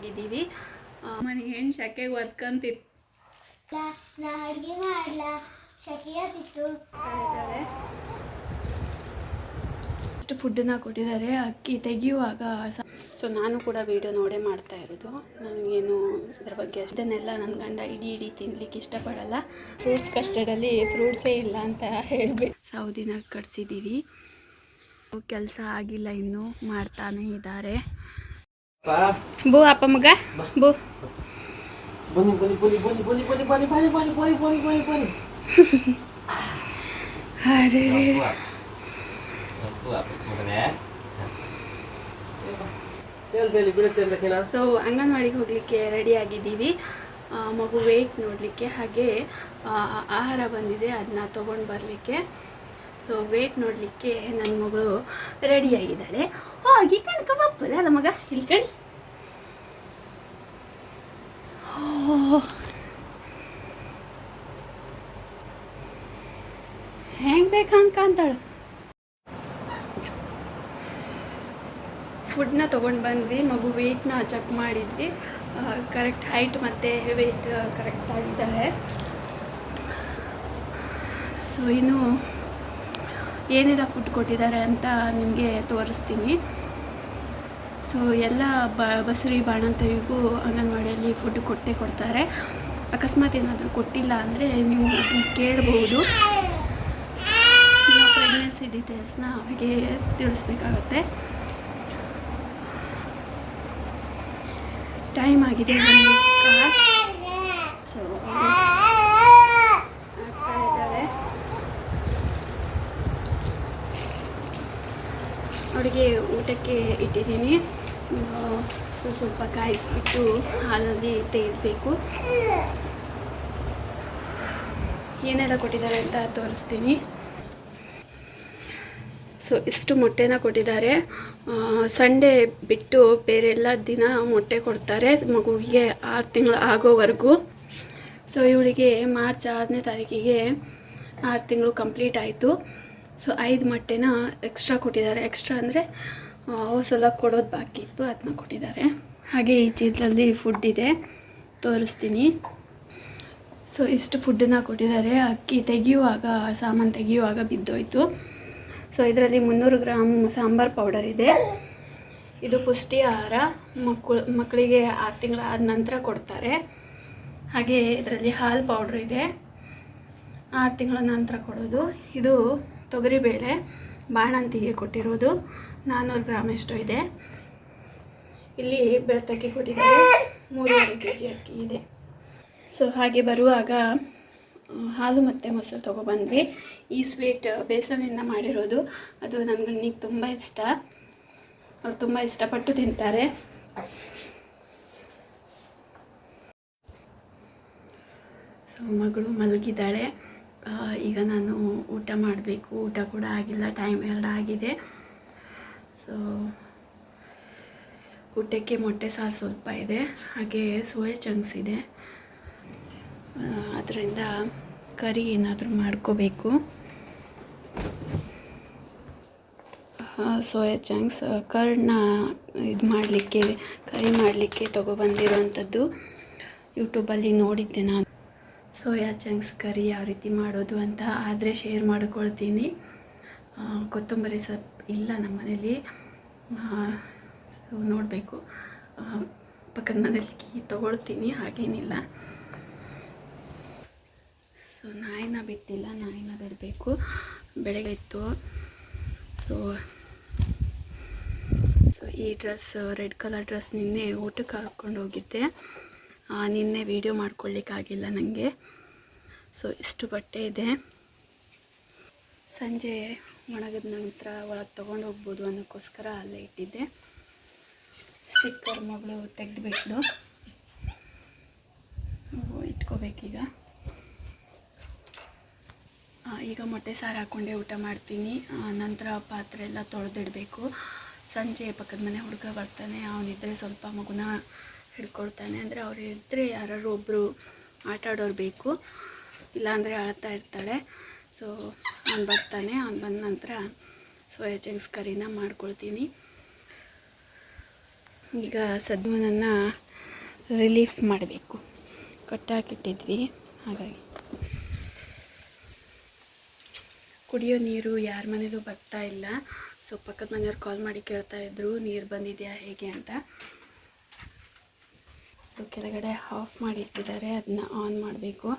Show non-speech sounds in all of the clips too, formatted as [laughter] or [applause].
ಆಗಿದ್ದೀವಿ ಮನೆ ಹೆಣ್ಣು ಶಕೆಗೆ ಒದ್ಕೊಂತಿತ್ತು ನಾ ಅಡುಗೆ ಮಾಡಲ? ಶಕೆಯಾಗಿತ್ತು ಇಷ್ಟು ಫುಡ್ಡನ್ನ ಕೊಟ್ಟಿದ್ದಾರೆ. ಅಕ್ಕಿ ತೆಗೆಯುವಾಗ ಸೊ ನಾನು ಕೂಡ ವಿಡಿಯೋ ನೋಡೇ ಮಾಡ್ತಾ ಇರೋದು. ನನಗೇನು ಇದ್ರ ಬಗ್ಗೆ ಇದನ್ನೆಲ್ಲ ನನ್ನ ಗಂಡ ಇಡೀ ಇಡೀ ತಿನ್ಲಿಕ್ಕೆ ಇಷ್ಟಪಡಲ್ಲ. ಫ್ರೂಟ್ಸ್ ಕಸ್ಟರ್ಡಲ್ಲಿ ಫ್ರೂಟ್ಸೇ ಇಲ್ಲ ಅಂತ ಹೇಳ್ಬೇಕು. ಸೌದಿನ ಕಟ್ಸಿದ್ದೀವಿ ಕೆಲಸ ಆಗಿಲ್ಲ ಇನ್ನೂ. ಮಾಡ್ತಾನೆ ಇದ್ದಾರೆ. ಬೂ ಅಪ್ಪ ಮಗ ಬೂ ಬನ್ನಿ ಬನ್ನಿ ಬನ್ನಿ ಬನ್ನಿ ಬನ್ನಿ ಬನ್ನಿ ಬನ್ನಿ ಬನ್ನಿ ಬನ್ನಿ ಬನ್ನಿ ಬನ್ನಿ ಬನ್ನಿ ಬನ್ನಿ ಅರೆ ಸೊ ಅಂಗನವಾಡಿಗೆ ಹೋಗಲಿಕ್ಕೆ ರೆಡಿ ಆಗಿದ್ದೀವಿ ಮಗು ವೆಯ್ಟ್ ನೋಡಲಿಕ್ಕೆ ಹಾಗೆ ಆಹಾರ ಬಂದಿದೆ ಅದನ್ನ ತೊಗೊಂಡು ಬರಲಿಕ್ಕೆ ಸೊ ವೇಟ್ ನೋಡಲಿಕ್ಕೆ ನನ್ನ ಮಗಳು ರೆಡಿಯಾಗಿದ್ದಾಳೆ ಹೋಗಿ ಕಣ್ಕ ಬಪ್ಪದೆ ಅಲ್ಲ ಮಗ? ಇಲ್ಲಿ ಕಣಿ. ಹೆಂಗೆ ಬೇಕು ಹಂಗೆ ಕಾಂತಾಳು ಫುಡ್ನ ತೊಗೊಂಡು ಬಂದ್ವಿ. ಮಗು ವೆಯ್ಟ್ನ ಚೆಕ್ ಮಾಡಿದ್ವಿ. ಕರೆಕ್ಟ್ ಹೈಟ್ ಮತ್ತು ವೆಯ್ಟ್ ಕರೆಕ್ಟ್ ಆಗಿದ್ದಾರೆ ಸೊ ಇನ್ನು ಏನೆಲ್ಲ ಫುಡ್ ಕೊಟ್ಟಿದ್ದಾರೆ ಅಂತ ನಿಮಗೆ ತೋರಿಸ್ತೀನಿ. ಸೊ ಎಲ್ಲ ಬ, ಬಸರಿ ಬಾಣಂತರಿಗೂ ಅಂಗನವಾಡಿಯಲ್ಲಿ ಫುಡ್ ಕೊಟ್ಟೇ ಕೊಡ್ತಾರೆ. ಅಕಸ್ಮಾತ್ ಏನಾದರೂ ಕೊಟ್ಟಿಲ್ಲ ಅಂದರೆ ನೀವು ಕೇಳಬಹುದು ನೀವು ಪ್ರೆಗ್ನೆನ್ಸಿ ಡೀಟೇಲ್ಸ್ನ ಅವರಿಗೆ ತಿಳಿಸ್ಬೇಕಾಗತ್ತೆ. ಟೈಮ್ ಆಗಿದೆ ಒಂದು ಕಾಲ್ ಸೊ ಆಗ್ತಾ ಇದ್ದಾಳೆ ಅವಳಿಗೆ ಊಟಕ್ಕೆ ಇಟ್ಟಿದ್ದೀನಿ. ಸೊ ಸ್ವಲ್ಪ ಕಾಯಿಸ್ಬಿಟ್ಟು ಹಾಲಲ್ಲಿ ತೆಗಿಬೇಕು ಏನೆಲ್ಲ ಕೊಟ್ಟಿದ್ದಾರೆ ಅಂತ ತೋರಿಸ್ತೀನಿ. ಸೊ, ಇಷ್ಟು ಮೊಟ್ಟೆನ ಕೊಟ್ಟಿದ್ದಾರೆ. ಸಂಡೇ ಬಿಟ್ಟು ಬೇರೆ ಎಲ್ಲ ದಿನ ಮೊಟ್ಟೆ ಕೊಡ್ತಾರೆ. ಮಗುವಿಗೆ ಆರು ತಿಂಗಳು ಆಗೋವರೆಗೂ. ಸೊ, ಇವಳಿಗೆ ಮಾರ್ಚ್ ಆರನೇ ತಾರೀಕಿಗೆ ಆರು ತಿಂಗಳು ಕಂಪ್ಲೀಟ್ ಆಯಿತು. ಸೊ, ಐದು ಮೊಟ್ಟೆನ ಎಕ್ಸ್ಟ್ರಾ ಕೊಟ್ಟಿದ್ದಾರೆ. ಎಕ್ಸ್ಟ್ರಾ ಅಂದರೆ ಸಲ ಕೊಡೋದು ಬಾಕಿ ಇತ್ತು ಅದನ್ನ ಕೊಟ್ಟಿದ್ದಾರೆ. ಹಾಗೆ ಈ ಚೀಲದಲ್ಲಿ ಫುಡ್ ಇದೆ, ತೋರಿಸ್ತೀನಿ. ಸೊ ಇಷ್ಟು ಫುಡ್ಡನ್ನು ಕೊಟ್ಟಿದ್ದಾರೆ. ಅಕ್ಕಿ ತೆಗೆಯುವಾಗ, ಸಾಮಾನು ತೆಗೆಯುವಾಗ ಬಿದ್ದೋಯ್ತು. ಸೊ ಇದರಲ್ಲಿ ಮುನ್ನೂರು ಗ್ರಾಮ್ ಸಾಂಬಾರ್ ಪೌಡರ್ ಇದೆ. ಇದು ಪುಷ್ಟಿ ಆಹಾರ. ಮಕ್ಕಳು, ಮಕ್ಕಳಿಗೆ ಆರು ತಿಂಗಳ ಆದ ನಂತರ ಕೊಡ್ತಾರೆ. ಹಾಗೆ ಇದರಲ್ಲಿ ಹಾಲು ಪೌಡ್ರ್ ಇದೆ. ಆರು ತಿಂಗಳ ನಂತರ ಕೊಡೋದು. ಇದು ತೊಗರಿಬೇಳೆ, ಬಾಣಂತಿಗೆ ಕೊಟ್ಟಿರೋದು. ನಾನ್ನೂರು ಗ್ರಾಮ್ ಎಷ್ಟು ಇದೆ. ಇಲ್ಲಿ ಬೆಳ್ತಕ್ಕಿ ಕೊಟ್ಟಿದ್ದಾರೆ ಮೂರುವರೆ ಕೆ ಜಿ ಅಕ್ಕಿ ಇದೆ. ಸೊ ಹಾಗೆ ಬರುವಾಗ ಹಾಲು ಮತ್ತು ಮೊಸರು ತೊಗೊಬಂದ್ವಿ. ಈ ಸ್ವೀಟ್ ಬೇಸನಿಂದ ಮಾಡಿರೋದು. ಅದು ನನ್ನ ಗಂಡಿಗೆ ತುಂಬ ಇಷ್ಟ. ಅವ್ರು ತುಂಬ ಇಷ್ಟಪಟ್ಟು ತಿಂತಾರೆ. ಸೊ ಮಗಳು ಮಲಗಿದ್ದಾಳೆ. ಈಗ ನಾನು ಊಟ ಮಾಡಬೇಕು. ಊಟ ಕೂಡ ಆಗಿಲ್ಲ. ಟೈಮ್ ಎರಡು ಆಗಿದೆ. ಸೊ ಊಟಕ್ಕೆ ಮೊಟ್ಟೆ ಸಾರು ಸ್ವಲ್ಪ ಇದೆ. ಹಾಗೆ ಸೋಯಾ ಚಂಕ್ಸ್ ಇದೆ. ಅದರಿಂದ ಕರಿ ಏನಾದರೂ ಮಾಡ್ಕೋಬೇಕು. ಸೋಯಾ ಚಂಕ್ಸ್ ಕರ್ಡ್ನ ಇದು ಮಾಡಲಿಕ್ಕೆ, ಕರಿ ಮಾಡಲಿಕ್ಕೆ ತೊಗೊಬಂದಿರೋವಂಥದ್ದು ಯೂಟ್ಯೂಬಲ್ಲಿ ನೋಡಿದ್ದೆ ನಾನು. ಸೋಯಾ ಚಂಕ್ಸ್ ಕರಿ ಯಾವ ರೀತಿ ಮಾಡೋದು ಅಂತ ಆದರೆ ಶೇರ್ ಮಾಡ್ಕೊಳ್ತೀನಿ. ಕೊತ್ತಂಬರಿ ಸೊಪ್ಪು ಇಲ್ಲ ನಮ್ಮ ಮನೇಲಿ ಸೊ ನೋಡಬೇಕು. ಪಕ್ಕದ ಮನೇಲಿ ಕೀ ತೊಗೊಳ್ತೀನಿ, ಹಾಗೇನಿಲ್ಲ. ಸೊ ನಾಯಿನ ಬಿಟ್ಟಿಲ್ಲ, ನಾಯಿನ ಬಿಡಬೇಕು. ಬೆಳಗ್ಗೆ ಇತ್ತು. ಸೊ ಸೊ ಈ ಡ್ರೆಸ್ ರೆಡ್ ಕಲರ್ ಡ್ರೆಸ್ ನಿನ್ನೆ ಊಟಕ್ಕೆ ಹಾಕ್ಕೊಂಡು ಹೋಗಿದ್ದೆ. ನಿನ್ನೆ ವೀಡಿಯೋ ಮಾಡ್ಕೊಳ್ಳಿಕ್ಕಾಗಿಲ್ಲ ನನಗೆ ಸೊ ಇಷ್ಟು ಬಟ್ಟೆ ಇದೆ. ಸಂಜೆ ಒಣಗಿದ ನಂತರ ಒಳಗೆ ತೊಗೊಂಡು ಹೋಗ್ಬೋದು ಅನ್ನೋಕ್ಕೋಸ್ಕರ ಅಲ್ಲೇ ಇಟ್ಟಿದ್ದೆ. ಸ್ಟಿಕ್ಕರ್ ಮಗಳು ತೆಗೆದುಬಿಟ್ಟು ಇಟ್ಕೋಬೇಕೀಗ. ಈಗ ಮೊಟ್ಟೆ ಸಾರು ಹಾಕ್ಕೊಂಡೆ ಊಟ ಮಾಡ್ತೀನಿ. ನಂತರ ಪಾತ್ರೆ ಎಲ್ಲ ತೊಳೆದಿಡಬೇಕು. ಸಂಜೆ ಪಕ್ಕದ ಮನೆ ಹುಡುಗ ಬರ್ತಾನೆ ಅವನಿದ್ದರೆ ಸ್ವಲ್ಪ ಮಗುನ ಹಿಡ್ಕೊಳ್ತಾನೆ. ಅಂದರೆ ಅವರಿದ್ದರೆ ಯಾರು ಒಬ್ಬರು ಆಟ ಆಡೋರು ಬೇಕು. ಇಲ್ಲಾಂದರೆ ಅಳ್ತಾ ಇರ್ತಾಳೆ. ಸೊ ಅವ್ನು ಬರ್ತಾನೆ, ಅವ್ನು ಬಂದ ನಂತರ ಸೋಯಾ ಚಂಕ್ಸ್ ಕರಿನ ಮಾಡ್ಕೊಳ್ತೀನಿ. ಈಗ ಸದ್ಮನನ್ನು ರಿಲೀಫ್ ಮಾಡಬೇಕು. ಕಟ್ಟಾಕಿಟ್ಟಿದ್ವಿ, ಹಾಗಾಗಿ. ಕುಡಿಯೋ ನೀರು ಯಾರ ಮನೇಲೂ ಬರ್ತಾ ಇಲ್ಲ. ಸೊ ಪಕ್ಕದ ಮನೆಯವ್ರು ಕಾಲ್ ಮಾಡಿ ಕೇಳ್ತಾ ಇದ್ರು, ನೀರು ಬಂದಿದೆಯಾ ಹೇಗೆ ಅಂತ. ಸೊ ಕೆಳಗಡೆ ಆಫ್ ಮಾಡಿ ಇಟ್ಟಿದ್ದಾರೆ ಅದನ್ನ ಆನ್ ಮಾಡಬೇಕು.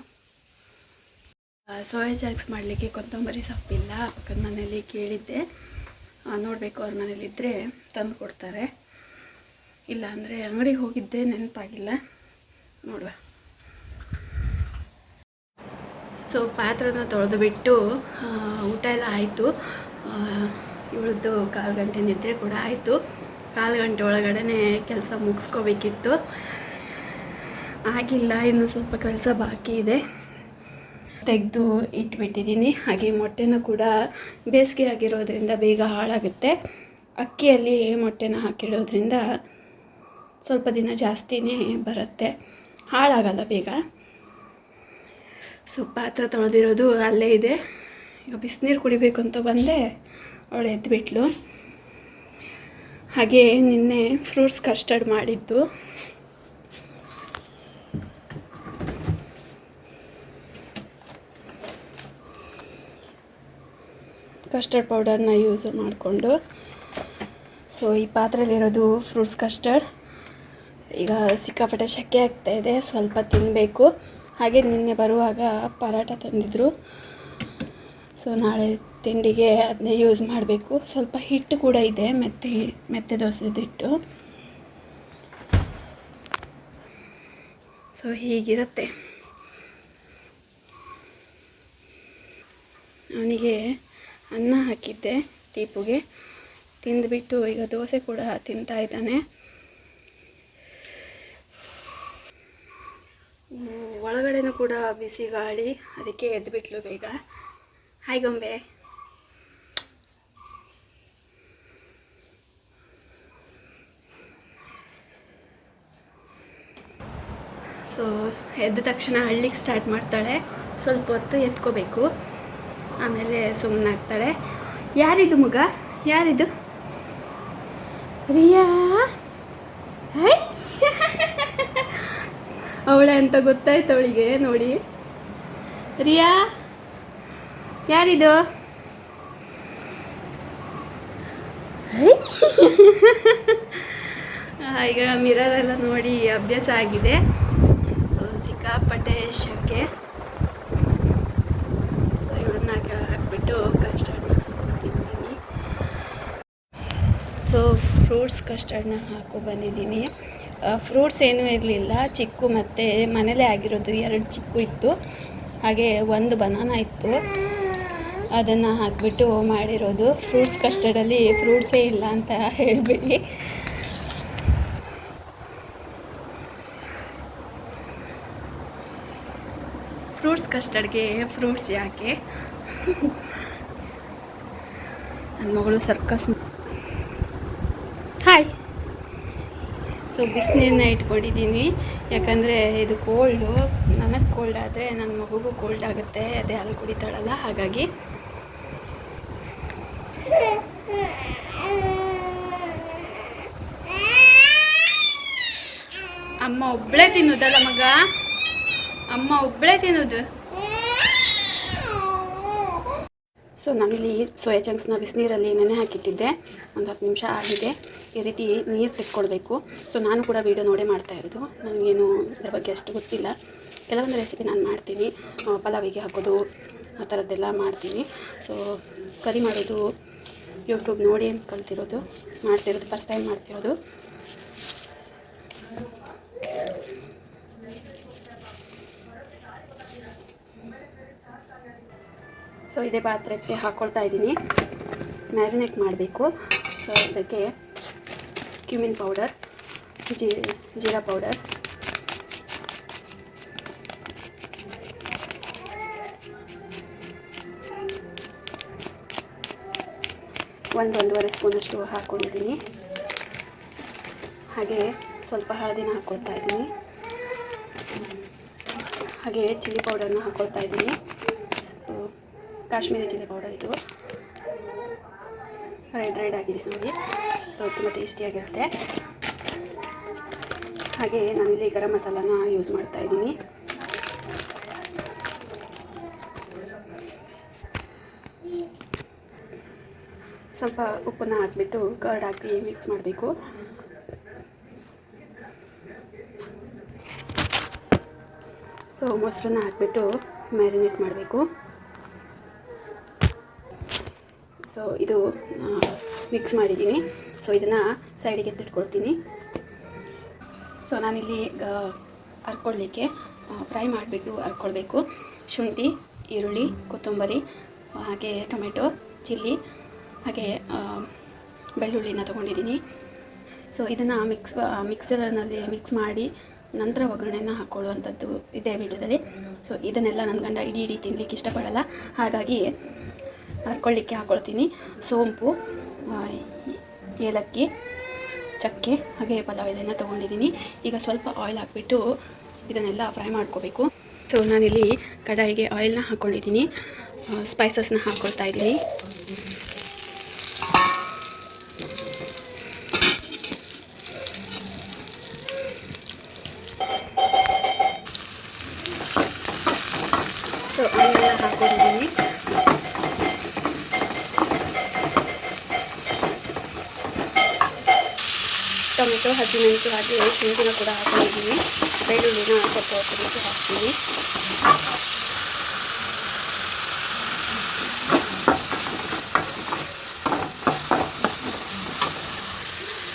ಸೋಯಾ ಚಾಕ್ಸ್ ಮಾಡಲಿಕ್ಕೆ ಕೊತ್ತಂಬರಿ ಸೊಪ್ಪಿಲ್ಲ. ಪಕ್ಕದ ಮನೇಲಿ ಕೇಳಿದ್ದೆ. ನೋಡಬೇಕು, ಅವ್ರ ಮನೇಲಿದ್ದರೆ ತಂದು ಕೊಡ್ತಾರೆ. ಇಲ್ಲ ಅಂದರೆ ಅಂಗಡಿಗೆ ಹೋಗಿದ್ದೆ, ನೆನಪಾಗಿಲ್ಲ. ನೋಡುವ. ಸೊ ಪಾತ್ರನ ತೊಳೆದು ಬಿಟ್ಟು ಊಟ ಎಲ್ಲ ಆಯಿತು. ಇವಳದ್ದು ಕಾಲು ಗಂಟೆ ನಿದ್ರೆ ಕೂಡ ಆಯಿತು. ಕಾಲು ಗಂಟೆ ಒಳಗಡೆ ಕೆಲಸ ಮುಗಿಸ್ಕೋಬೇಕಿತ್ತು. ಆಗಿಲ್ಲ, ಇನ್ನು ಸ್ವಲ್ಪ ಕೆಲಸ ಬಾಕಿ ಇದೆ. ತೆಗೆದು ಇಟ್ಬಿಟ್ಟಿದ್ದೀನಿ. ಹಾಗೆ ಮೊಟ್ಟೆನ ಕೂಡ ಬೇಸಿಗೆ ಆಗಿರೋದ್ರಿಂದ ಬೇಗ ಹಾಳಾಗುತ್ತೆ. ಅಕ್ಕಿಯಲ್ಲಿ ಮೊಟ್ಟೆನ ಹಾಕಿಡೋದ್ರಿಂದ ಸ್ವಲ್ಪ ದಿನ ಜಾಸ್ತಿನೇ ಬರುತ್ತೆ. ಹಾಳಾಗಲ್ಲ ಬೇಗ. ಸೊ, ಪಾತ್ರ ತೊಳೆದಿರೋದು ಅಲ್ಲೇ ಇದೆ. ಈಗ ಬಿಸಿನೀರು ಕುಡಿಬೇಕು ಅಂತ ಬಂದೆ. ಅವಳು ಎದ್ದುಬಿಟ್ಲು ಹಾಗೆ ನಿನ್ನೆ ಫ್ರೂಟ್ಸ್ ಕಸ್ಟರ್ಡ್ ಮಾಡಿದ್ದು. ಕಸ್ಟರ್ಡ್ ಪೌಡರ್ನ ಯೂಸ್ ಮಾಡಿಕೊಂಡು ಸೊ ಈ ಪಾತ್ರೆಯಲ್ಲಿರೋದು ಫ್ರೂಟ್ಸ್ ಕಸ್ಟರ್ಡ್ ಈಗ ಸಿಕ್ಕಾಪಟ್ಟೆ ಶೆಕೆ ಆಗ್ತಾ ಇದೆ, ಸ್ವಲ್ಪ ತಿನ್ನಬೇಕು ಹಾಗೆ ನಿನ್ನೆ ಬರುವಾಗ ಪರಾಟ ತಂದಿದ್ರು. ಸೊ ನಾಳೆ ತಿಂಡಿಗೆ ಅದನ್ನೇ ಯೂಸ್ ಮಾಡಬೇಕು. ಸ್ವಲ್ಪ ಹಿಟ್ಟು ಕೂಡ ಇದೆ, ಮೆತ್ತೆ ಮೆತ್ತೆ ದೋಸೆದು ಹಿಟ್ಟು. ಸೊ ಹೀಗಿರುತ್ತೆ. ಅವನಿಗೆ ಅನ್ನ ಹಾಕಿದ್ದೆ ಟೀಪುಗೆ ತಿಂದುಬಿಟ್ಟು ಈಗ ದೋಸೆ ಕೂಡ ತಿಂತಾ ಇದ್ದಾನೆ. ಒಳಗಡೆನೂ ಕೂಡ ಬಿಸಿ ಗಾಳಿ, ಅದಕ್ಕೆ ಎದ್ದುಬಿಟ್ಲು ಬೇಗ. ಹಾಯ್ ಗೊಂಬೆ. ಸೊ ಎದ್ದ ತಕ್ಷಣ ಹಳ್ಳಿಗೆ ಸ್ಟಾರ್ಟ್ ಮಾಡ್ತಾಳೆ. ಸ್ವಲ್ಪ ಹೊತ್ತು ಎತ್ಕೋಬೇಕು. ಆಮೇಲೆ ಸುಮ್ಮನಾಗ್ತಾಳೆ ಯಾರಿದು ಮಗ? ಯಾರಿದು? ರಿಯಾ? ಅವಳೆ ಅಂತ ಗೊತ್ತಾಯ್ತು ಅವಳಿಗೆ, ನೋಡಿ. ರಿಯಾ? ಯಾರಿದು? ಈಗ ಮಿರರೆಲ್ಲ ನೋಡಿ, ಅಭ್ಯಾಸ ಆಗಿದೆ. ಸಿಕ್ಕಾಪಟ್ಟೆ ಶೆಕೆ ಸೊ ಇವಳನ್ನ ಕೆಳಗೆ ಹಾಕ್ಬಿಟ್ಟು ಕಸ್ಟರ್ಡ್ನ ಸ್ವಲ್ಪ ತಿಂತೀನಿ ಸೊ ಫ್ರೂಟ್ಸ್ ಕಸ್ಟರ್ಡ್ನ ಹಾಕೋ ಬಂದಿದ್ದೀನಿ. ಫ್ರೂಟ್ಸ್ ಏನೂ ಇರಲಿಲ್ಲ. ಚಿಕ್ಕು ಮತ್ತು ಮನೇಲೇ ಆಗಿರೋದು ಎರಡು ಚಿಕ್ಕು ಇತ್ತು. ಹಾಗೆ ಒಂದು ಬನಾನ ಇತ್ತು. ಅದನ್ನು ಹಾಕಿಬಿಟ್ಟು ಮಾಡಿರೋದು. ಫ್ರೂಟ್ಸ್ ಕಸ್ಟರ್ಡಲ್ಲಿ ಫ್ರೂಟ್ಸೇ ಇಲ್ಲ ಅಂತ ಹೇಳಿಬಿಡಿ. ಫ್ರೂಟ್ಸ್ ಕಸ್ಟರ್ಡ್ಗೆ ಫ್ರೂಟ್ಸ್ ಯಾಕೆ? ನನ್ನ ಮಗಳು ಸರ್ಕಸ್ ಹಾಯ್ ಸೊ ಬಿಸಿನೀರನ್ನ ಇಟ್ಕೊಂಡಿದ್ದೀನಿ. ಯಾಕಂದರೆ ಇದು ಕೋಲ್ಡು ನನಗೆ ಕೋಲ್ಡ್ ಆದರೆ ನನ್ನ ಮಗುಗೂ ಕೋಲ್ಡ್ ಆಗುತ್ತೆ. ಅದೇ ಹಾಲು ಕುಡಿತಾಳಲ್ಲ, ಹಾಗಾಗಿ. ಅಮ್ಮ ಒಬ್ಬಳೇ ತಿನ್ನೋದಲ್ಲ ಮಗ? ಅಮ್ಮ ಒಬ್ಬಳೇ ತಿನ್ನೋದು? ಸೊ ನಾನಿಲ್ಲಿ ಸೋಯಾ ಚಂಕ್ಸ್ನ ಬಿಸಿನೀರಲ್ಲಿ ನೆನೆ ಹಾಕಿಟ್ಟಿದ್ದೆ. ಒಂದು ಹತ್ತು ನಿಮಿಷ ಆಗಿದೆ. ಈ ರೀತಿ ನೀರು ತೆಕ್ಕೊಳ್ಬೇಕು ಸೊ ನಾನು ಕೂಡ ವೀಡಿಯೋ ನೋಡೇ ಮಾಡ್ತಾ ಇರೋದು. ನನಗೇನು ಅದರ ಬಗ್ಗೆ ಅಷ್ಟು ಗೊತ್ತಿಲ್ಲ. ಕೆಲವೊಂದು ರೆಸಿಪಿ ನಾನು ಮಾಡ್ತೀನಿ. ಪಲಾವಿಗೆ ಹಾಕೋದು, ಆ ಥರದ್ದೆಲ್ಲ ಮಾಡ್ತೀನಿ. ಸೊ ಕರಿ ಮಾಡೋದು ಯೂಟ್ಯೂಬ್ ನೋಡಿ ಕಲ್ತಿರೋದು, ಮಾಡ್ತಿರೋದು ಫಸ್ಟ್ ಟೈಮ್ ಮಾಡ್ತಿರೋದು. ಸೊ ಇದೇ ಪಾತ್ರಕ್ಕೆ ಹಾಕ್ಕೊಳ್ತಾ ಇದ್ದೀನಿ. ಮ್ಯಾರಿನೇಟ್ ಮಾಡಬೇಕು. ಸೊ ಇದಕ್ಕೆ ಕ್ಯೂಮಿನ್ ಪೌಡರ್ ಜೀ ಜೀರಾ ಪೌಡರ್ ಒಂದು ಒಂದೂವರೆ ಸ್ಪೂನಷ್ಟು ಹಾಕ್ಕೊಂಡಿದ್ದೀನಿ. ಹಾಗೆ ಸ್ವಲ್ಪ ಹಳದಿನ ಹಾಕ್ಕೊಳ್ತಾ ಇದ್ದೀನಿ. ಹಾಗೆ ಚಿಲ್ಲಿ ಪೌಡರ್ನ ಹಾಕ್ಕೊಳ್ತಾ ಇದ್ದೀನಿ. ಕಾಶ್ಮೀರಿ ಚಿಲ್ಲಿ ಪೌಡರ್ ಇದು. ರೆಡ್ ರೆಡ್ ಆಗಿದೆ ನೋಡಿ. ತುಂಬ ಟೇಸ್ಟಿಯಾಗಿರುತ್ತೆ. ಹಾಗೆ ನಾನಿಲ್ಲಿ ಗರಂ ಮಸಾಲಾನ ಯೂಸ್ ಮಾಡ್ತಾ ಇದ್ದೀನಿ. ಸ್ವಲ್ಪ ಉಪ್ಪನ್ನು ಹಾಕಿಬಿಟ್ಟು ಕರ್ಡ್ ಹಾಕಿ ಮಿಕ್ಸ್ ಮಾಡಬೇಕು. ಸೊ ಮೊಸರನ್ನ ಹಾಕಿಬಿಟ್ಟು ಮ್ಯಾರಿನೇಟ್ ಮಾಡಬೇಕು. ಸೊ ಇದು ಮಿಕ್ಸ್ ಮಾಡಿದ್ದೀನಿ. ಸೊ ಇದನ್ನು ಸೈಡಿಗೆ ಎತ್ತಿಟ್ಕೊಳ್ತೀನಿ. ಸೊ ನಾನಿಲ್ಲಿ ಹರ್ಕೊಳ್ಳಿಕ್ಕೆ ಫ್ರೈ ಮಾಡಿಬಿಟ್ಟು ಹರ್ಕೊಳ್ಬೇಕು ಶುಂಠಿ, ಈರುಳ್ಳಿ, ಕೊತ್ತಂಬರಿ, ಹಾಗೆ ಟೊಮೆಟೊ, ಚಿಲ್ಲಿ, ಹಾಗೆ ಬೆಳ್ಳುಳ್ಳಿನ ತೊಗೊಂಡಿದ್ದೀನಿ. ಸೊ ಇದನ್ನು ಮಿಕ್ಸ್ ಮಿಕ್ಸರ್ನಲ್ಲಿ ಮಿಕ್ಸ್ ಮಾಡಿ ನಂತರ ಒಗ್ಗರಣೆನ ಹಾಕ್ಕೊಳ್ಳುವಂಥದ್ದು ಇದೆ ವಿಡಿಯೋದಲ್ಲಿ. ಸೊ ಇದನ್ನೆಲ್ಲ ನನ್ನ ಗಂಡ ಇಡೀ ಇಡೀ ತಿನ್ನಲಿಕ್ಕೆ ಇಷ್ಟಪಡಲ್ಲ. ಹಾಗಾಗಿ ಹರ್ಕೊಳ್ಳಿಕ್ಕೆ ಹಾಕ್ಕೊಳ್ತೀನಿ ಸೋಂಪು ಏಲಕ್ಕಿ, ಚಕ್ಕೆ, ಹಾಗೆ ಪಲಾವ್ ಇದನ್ನು ತೊಗೊಂಡಿದ್ದೀನಿ. ಈಗ ಸ್ವಲ್ಪ ಆಯಿಲ್ ಹಾಕ್ಬಿಟ್ಟು ಇದನ್ನೆಲ್ಲ ಫ್ರೈ ಮಾಡ್ಕೋಬೇಕು. ಸೊ ನಾನಿಲ್ಲಿ ಕಡಾಯಿಗೆ ಆಯಿಲ್ನ ಹಾಕ್ಕೊಂಡಿದ್ದೀನಿ ಸ್ಪೈಸಸ್ನ ಹಾಕ್ಕೊಳ್ತಾ ಇದ್ದೀನಿ ಸೊ ಆಯಿಲೆಲ್ಲ ಹಾಕ್ಕೊಂಡಿದ್ದೀನಿ ಟೊಮೆಟೊ ಹಸಿಮೆಣಸು ಹಾಗೆ ಶುಂಠಿನ ಕೂಡ ಹಾಕೊಂಡಿದ್ದೀನಿ. ಬೆಳ್ಳುಳ್ಳಿನ ಸ್ವಲ್ಪ ಹೊತ್ತು ಹಾಕ್ತೀನಿ.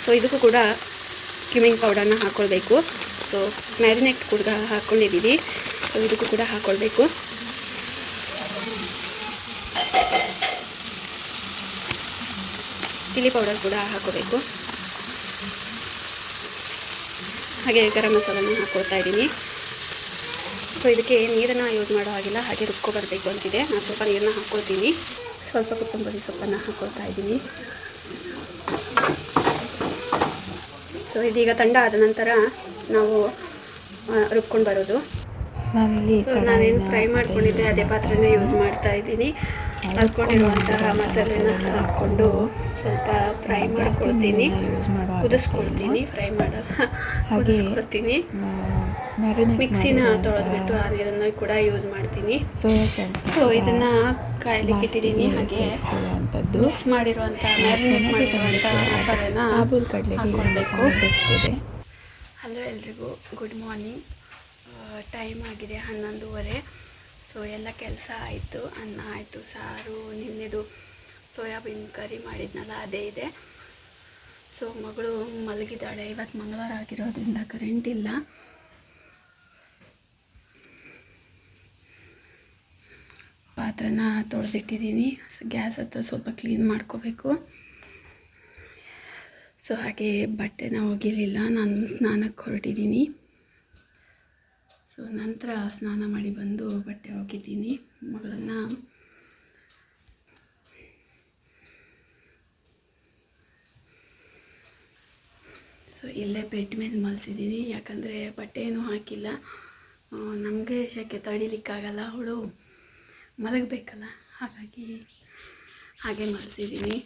ಸೊ ಇದಕ್ಕೂ ಕೂಡ ಕ್ಯೂಮಿಂಗ್ ಪೌಡರ್ನ ಹಾಕ್ಕೊಳ್ಬೇಕು ಸೊ ಮ್ಯಾರಿನೇಟ್ ಕೂಡ ಹಾಕ್ಕೊಂಡಿದ್ದೀವಿ ಸೊ ಇದಕ್ಕೂ ಕೂಡ ಹಾಕ್ಕೊಳ್ಬೇಕು ಚಿಲ್ಲಿ ಪೌಡರ್ ಕೂಡ ಹಾಕೋಬೇಕು ಹಾಗೆ ಗರಂ ಮಸಾಲನ ಹಾಕ್ಕೊಳ್ತಾ ಇದ್ದೀನಿ. ಸೊ ಇದಕ್ಕೆ ನೀರನ್ನು ಯೂಸ್ ಮಾಡೋ ಹಾಗಿಲ್ಲ ಹಾಗೆ ರುಬ್ಕೊ ಬರಬೇಕು ಅಂತಿದೆ ನಾನು ಸ್ವಲ್ಪ ನೀರನ್ನ ಹಾಕ್ಕೊಳ್ತೀನಿ ಸ್ವಲ್ಪ ಕೊತ್ತಂಬರಿ ಸೊಪ್ಪನ್ನು ಹಾಕ್ಕೊಳ್ತಾ ಇದ್ದೀನಿ. ಸೊ ಇದೀಗ ತಂಡ ಆದ ನಂತರ ನಾವು ರುಬ್ಕೊಂಡು ಬರೋದು. ಸೊ ನಾನೇನು ಫ್ರೈ ಮಾಡ್ಕೊಂಡಿದ್ದೆ ಅದೇ ಪಾತ್ರೆನೇ ಯೂಸ್ ಮಾಡ್ತಾ ಇದ್ದೀನಿ. ಹಾಕ್ಕೊಂಡಿರುವಂತಹ ಮಸಾಲೆನ ಹಾಕ್ಕೊಂಡು ಸ್ವಲ್ಪ ಫ್ರೈ ಮಾಡ್ಕೊಳ್ತೀನಿ. ಕುದಿಸ್ಕೊಳ್ತೀನಿ ಫ್ರೈ ಮಾಡೋದು. ಕುದಿಸ್ಕೊಳ್ತೀನಿ ಮಿಕ್ಸಿನ ತೊಳೆದ್ಬಿಟ್ಟು ಆ ನೀರನ್ನು ಕೂಡ ಯೂಸ್ ಮಾಡ್ತೀನಿ. ಸೊ ಇದನ್ನ ಕಾಯ್ಲಿಕ್ಕೆ ಇಟ್ಟಿದ್ದೀನಿ ಹಾಗೆ ಸೇರಿಸ್ಕೊಳ್ಳುವಂಥದ್ದು. ಮಿಕ್ಸ್ ಮಾಡಿರುವಂಥ ಮ್ಯಾರಿನೇಟ್ ಮಾಡಿರುವಂಥ ಮಸಾಲೆನ ಆಬೂಲ್ ಕಡಲೆಗೆ ಹಾಕ್ಕೊಳ್ಬೇಕು. ಇದೆ. ಹಲೋ ಎಲ್ರಿಗೂ ಗುಡ್ ಮಾರ್ನಿಂಗ್ ಟೈಮ್ ಆಗಿದೆ ಹನ್ನೊಂದುವರೆ. ಸೊ ಎಲ್ಲ ಕೆಲಸ ಆಯಿತು ಅನ್ನ ಆಯಿತು ಸಾರು ನಿನ್ನೆದು ಸೋಯಾಬೀನ್ ಕರಿ ಮಾಡಿದ್ನಲ್ಲ ಅದೇ ಇದೆ. ಸೊ, ಮಗಳು ಮಲಗಿದ್ದಾಳೆ. ಇವತ್ತು ಮಂಗಳವಾರ ಆಗಿರೋದ್ರಿಂದ ಕರೆಂಟ್ ಇಲ್ಲ. ಪಾತ್ರನ ತೊಳೆದಿಟ್ಟಿದ್ದೀನಿ ಗ್ಯಾಸ್ ಹತ್ರ ಸ್ವಲ್ಪ ಕ್ಲೀನ್ ಮಾಡ್ಕೋಬೇಕು. ಸೊ, ಹಾಗೆ ಬಟ್ಟೆನ ಒಗಿಲಿಲ್ಲ. ನಾನು ಸ್ನಾನಕ್ಕೆ ಹೊರಟಿದ್ದೀನಿ ಸೊ, ನಂತರ ಸ್ನಾನ ಮಾಡಿ ಬಂದು ಬಟ್ಟೆ ಒಗಿದ್ದೀನಿ ಸೊ ಇಲ್ಲೇ ಬೆಡ್ ಮೇಲೆ ಮಲಸಿದ್ದೀನಿ, ಯಾಕಂದರೆ ಬಟ್ಟೆ ಏನೂ ಹಾಕಿಲ್ಲ ನಮಗೆ ಶೆಕೆ ತಡಿಲಿಕ್ಕಾಗಲ್ಲ ಅವಳು ಮಲಗಬೇಕಲ್ಲ, ಹಾಗಾಗಿ ಹಾಗೆ ಮಲಸಿದ್ದೀನಿ.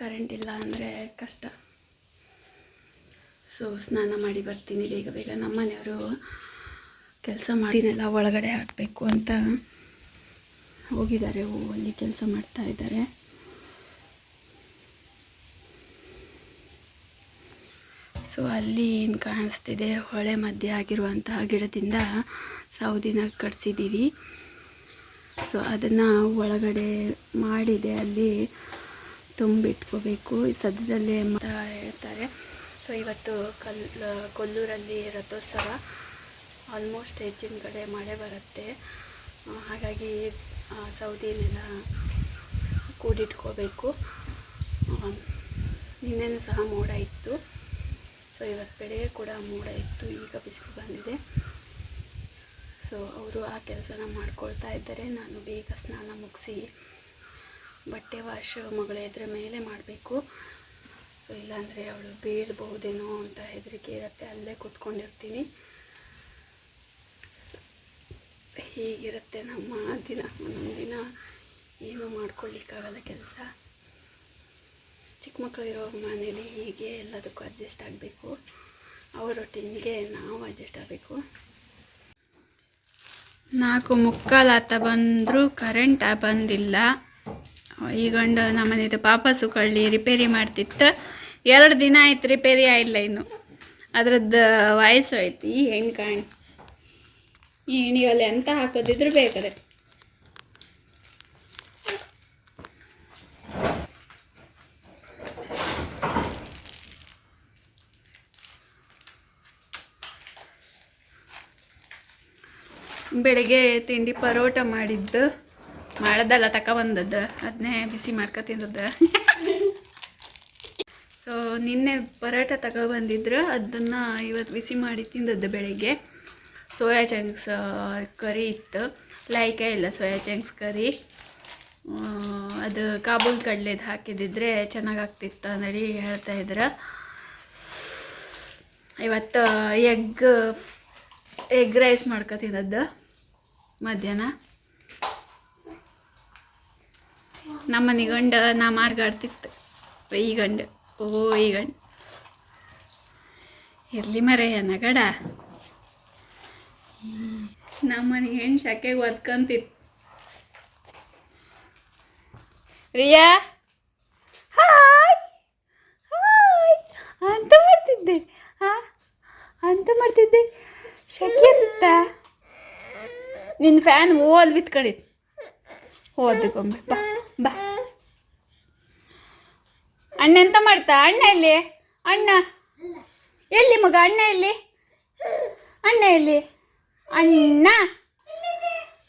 ಕರೆಂಟ್ ಇಲ್ಲ ಅಂದರೆ ಕಷ್ಟ. ಸೊ ಸ್ನಾನ ಮಾಡಿ ಬರ್ತೀನಿ, ಬೇಗ ಬೇಗ. ನಮ್ಮನೆಯವರು ಕೆಲಸ ಮಾಡಿನೆಲ್ಲ ಒಳಗಡೆ ಹಾಕಬೇಕು ಅಂತ ಹೋಗಿದ್ದಾರೆ ಅಲ್ಲಿ ಕೆಲಸ ಮಾಡ್ತಾ ಇದ್ದಾರೆ. ಸೊ ಅಲ್ಲಿ ಏನು ಕಾಣಿಸ್ತಿದೆ, ಹೊಳೆ ಮಧ್ಯೆ ಆಗಿರುವಂತಹ ಗಿಡದಿಂದ ಸೌದಿನ ಕಟ್ಸಿದ್ದೀವಿ ಸೊ ಅದನ್ನು ಒಳಗಡೆ ಮಾಡಿದೆ, ಅಲ್ಲಿ ತುಂಬಿಟ್ಕೋಬೇಕು. ಸದ್ಯದಲ್ಲೇ ಅಂತ ಹೇಳ್ತಾರೆ ಸೊ ಇವತ್ತು ಕಲ್ ಕೊಲ್ಲೂರಲ್ಲಿ ರಥೋತ್ಸವ. ಆಲ್ಮೋಸ್ಟ್ ಹೆಚ್ಚಿನ ಕಡೆ ಮಳೆ ಬರುತ್ತೆ. ಹಾಗಾಗಿ ಆ, ಸೌದಿನೆಲ್ಲ ಕೂಡಿಟ್ಕೋಬೇಕು. ನಿನ್ನೆನೂ ಸಹ ಮೋಡ ಇತ್ತು. ಸೊ ಇವತ್ತು ಬೆಳಗ್ಗೆ ಕೂಡ ಮೋಡ ಇತ್ತು. ಈಗ ಬಿಸಿಲು ಬಂದಿದೆ. ಸೊ ಅವರು ಆ ಕೆಲಸನ ಮಾಡ್ಕೊಳ್ತಾ ಇದ್ದಾರೆ. ನಾನು ಬೇಗ ಸ್ನಾನ ಮುಗಿಸಿ ಬಟ್ಟೆ ವಾಶ್ ಮಗಳ ಎದ್ರ ಮೇಲೆ ಮಾಡಬೇಕು. ಸೊ ಇಲ್ಲಾಂದರೆ ಅವಳು ಬೀಳ್ಬಹುದೇನೋ ಅಂತ ಹೆದರಿಕೆ ಇರುತ್ತೆ. ಅಲ್ಲೇ ಕೂತ್ಕೊಂಡಿರ್ತೀನಿ. ಹೀಗಿರುತ್ತೆ ನಮ್ಮ ದಿನ ದಿನ. ಏನೂ ಮಾಡ್ಕೊಳ್ಳಿಕ್ಕಾಗಲ್ಲ ಕೆಲಸ? ಚಿಕ್ಕ ಮಕ್ಕಳು ಇರೋ ಮನೇಲಿ ಹೀಗೆ ಎಲ್ಲದಕ್ಕೂ ಅಡ್ಜಸ್ಟ್ ಆಗಬೇಕು. ಅವರೊಟ್ಟಿಗೆ ನಾವು ಅಡ್ಜಸ್ಟ್ ಆಗಬೇಕು. ನಾಲ್ಕು ಮುಕ್ಕಾಲಾತ ಬಂದರೂ ಕರೆಂಟ್ ಬಂದಿಲ್ಲ. ಈ ಗಂಡ ನಮ್ಮನೆದು ಪಾಪಸು ಕಳ್ಳಿ ರಿಪೇರಿ ಮಾಡ್ತಿತ್ತು. ಎರಡು ದಿನ ಆಯ್ತು ರಿಪೇರಿ ಆಗಿಲ್ಲ ಇನ್ನು. ಅದ್ರದ್ದು ವಯಸ್ಸು ಐತಿ ಹೆಣ್ಣು ಕಾಣಿ ಈ ಎಂತ ಹಾಕೋದಿದ್ರು ಬೇಕದೆ. ಬೆಳಿಗ್ಗೆ ತಿಂಡಿ ಪರೋಟ ಮಾಡಿದ್ದು ಮಾಡೋದಲ್ಲ ಬಂದದ್ದು ಅದನ್ನೇ ಬಿಸಿ ಮಾಡ್ಕೊ ತಿಂದದ್ದು. ಸೊ ನಿನ್ನೆ ಪರೋಟ ತಗೊಬಂದಿದ್ರು ಅದನ್ನು ಇವತ್ತು ಬಿಸಿ ಮಾಡಿ ತಿಂದದ್ದು ಬೆಳಿಗ್ಗೆ. ಸೋಯಾ ಚಂಕ್ಸ್ ಕರಿ ಇತ್ತು. ಲೈಕೇ ಇಲ್ಲ ಸೋಯಾ ಚಂಕ್ಸ್ ಕರಿ. ಅದು ಕಾಬೂಲ್ ಕಡಲೆದು ಹಾಕಿದ್ದಿದ್ರೆ ಚೆನ್ನಾಗಾಗ್ತಿತ್ತು ನಡಿ ಹೇಳ್ತಾ ಇದ್ರು. ಇವತ್ತು ಎಗ್ ಎಗ್ ರೈಸ್ ಮಾಡ್ಕೊ ತಿನ್ನೋದು ಮಧ್ಯಾಹ್ನ. ನಮ್ಮ ಗಂಡ ನಾ ಮಾರ್ಗಾಡ್ತಿತ್ತು. ಈ ಗಂಡ, ಓ, ಈ ಗಂಡ. ಇರಲಿ ಮರೆಯ ನಗಡ ನಮ್ಮನೆ ಹೆಣ್ಣು ಶಕೆಗೆ ಒದ್ಕಂತಿತ್ತು ರಿಯಾ? ಹಾಯ್! ಹಾಯ್! ಅಂತ ಮಾಡ್ತಿದ್ದೆ. ಹಾ ಅಂತ ಮಾಡ್ತಿದ್ದೆ. ಶಕೆ ಅಂತ ನಿನ್ನ ಫ್ಯಾನ್ ಓಲ್ ಬಿತ್ಕೊಂಡಿತ್ತು ಹೋದಕ್ಕೊಮ್ಮೆ ಬಾ ಬಾ. ಅಣ್ಣ ಎಂತ ಮಾಡ್ತಾ? ಅಣ್ಣ ಎಲ್ಲಿ? ಅಣ್ಣ. ಎಲ್ಲಿ ಮಗ? ಅಣ್ಣ ಎಲ್ಲಿ? ಅಣ್ಣ ಎಲ್ಲಿ? ಅಣ್ಣ.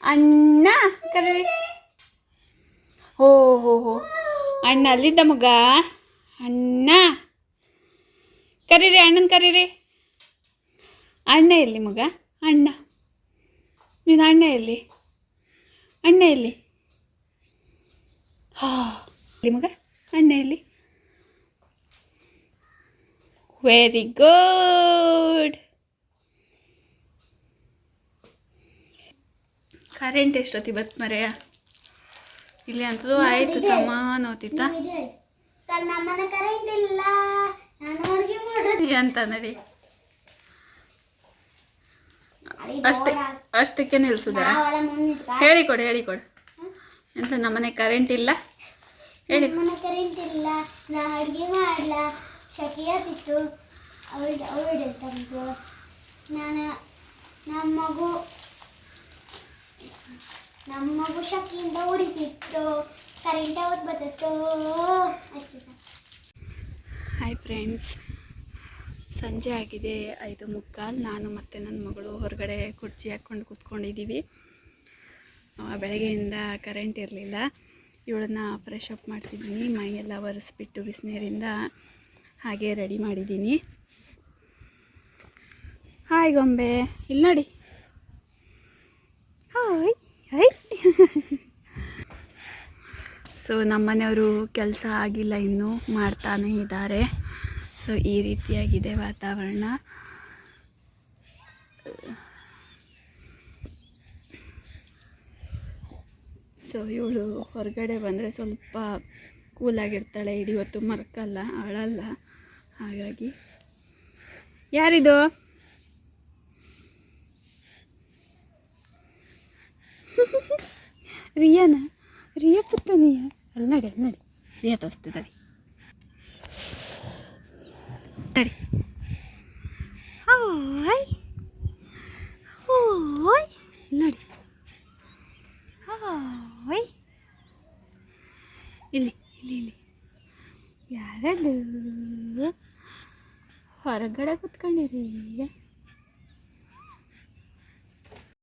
ಅಣ್ಣ ಕರೀರಿ ಓ ಹೋ ಹೋ. ಅಣ್ಣ, ಅಲ್ಲಿದ್ದ ಮಗ. ಅಣ್ಣ. ಕರೀರಿ, ಅಣ್ಣನ ಕರೀರಿ. ಅಣ್ಣ ಎಲ್ಲಿ ಮಗ? ಅಣ್ಣ. ನೀನು ಅಣ್ಣ ಎಲ್ಲಿ? ಅಣ್ಣ ಎಲ್ಲಿ? ಹಾ. ಇಲ್ಲಿ ಮಗ? ಅಣ್ಣ ಎಲ್ಲಿ? ವೆರಿ ಗುಡ್ ಕರೆಂಟ್ ಎಷ್ಟೊತ್ತಿ ಬತ್ ಮರೆಯ ಇಲ್ಲಿ ಅಂತೂ ಆಯ್ತು ಸಮಾನ ಓದಿತ್ತ ಅಂತ ನಡಿ ಅಷ್ಟೇ ಅಷ್ಟಕ್ಕೆ ನಿಲ್ಸುದ? ಹೇಳಿ ಕೊಡು ಹೇಳಿಕೊಡು ಹೇಳಿಕೊಡು ಎಂತ ನಮ್ಮನೆ ಕರೆಂಟ್ ಇಲ್ಲ? ಹೇಳಿ. ಕರೆಂಟ್ ಇಲ್ಲ. ನಾ ಅಡುಗೆ ಮಾಡಲ. ಶಕಿಯಾಗಿತ್ತು ಅವಳು ಅವಳು ನಾನು ನಮ್ಮ ಮಗು ನಮ್ಮ ಮಗು ಶಕ್ತಿಯಿಂದ ಉರಿತಿತ್ತು ಕರೆಂಟ್ ಯಾವತ್ತು ಬರ್ತಿತ್ತು ಅಷ್ಟೇ ಹಾಯ್ ಫ್ರೆಂಡ್ಸ್ ಸಂಜೆ ಆಗಿದೆ, ಐದು ಮುಕ್ಕಾಲು. ನಾನು ಮತ್ತು ನನ್ನ ಮಗಳು ಹೊರಗಡೆ ಕುರ್ಚಿ ಹಾಕ್ಕೊಂಡು ಕೂತ್ಕೊಂಡಿದ್ದೀವಿ ಬೆಳಗ್ಗೆಯಿಂದ ಕರೆಂಟ್ ಇರಲಿಲ್ಲ. ಇವಳನ್ನ ಫ್ರೆಶ್ ಅಪ್ ಮಾಡಿಸಿದ್ದೀನಿ ಮೈಯೆಲ್ಲ ಒರೆಸ್ಬಿಟ್ಟು ಬಿಸಿನೀರಿಂದ ಹಾಗೆ ರೆಡಿ ಮಾಡಿದ್ದೀನಿ ಹಾಯ್ ಗೊಂಬೆ. ಇಲ್ಲಿ ನೋಡಿ [laughs] ಸೊ ನಮ್ಮನೆಯವರು ಕೆಲಸ ಆಗಿಲ್ಲ ಇನ್ನು. ಮಾಡ್ತಾನೇ ಇದ್ದಾರೆ. ಸೊ ಈ ರೀತಿಯಾಗಿದೆ ವಾತಾವರಣ. ಸೊ ಇವಳು ಹೊರಗಡೆ ಬಂದರೆ ಸ್ವಲ್ಪ ಕೂಲಾಗಿರ್ತಾಳೆ. ಇಡೀ ಹೊತ್ತು ಮರ್ಕಲ್ಲ, ಅಳಲ್ಲ. ಹಾಗಾಗಿ, ಯಾರಿದು? [laughs] ರಿಯಾನ? ರಿಯಾ ಪುತ್ತನಿಯ ಅಲ್ಲಿ ನಡಿ ಅಲ್ಲಿ ನಡಿ. ರಿಯಾ ತೋರಿಸ್ತಿದ್ದಾಳೆ ನಡಿ ಹಾಯ್. ಹಾಯ್. ನೋಡಿ. ಹಾಯ್. ಇಲ್ಲಿ ಇಲ್ಲಿ ಇಲ್ಲಿ. ಯಾರದು? ಹೊರಗಡೆ ಕುತ್ಕೊಂಡಿರಿ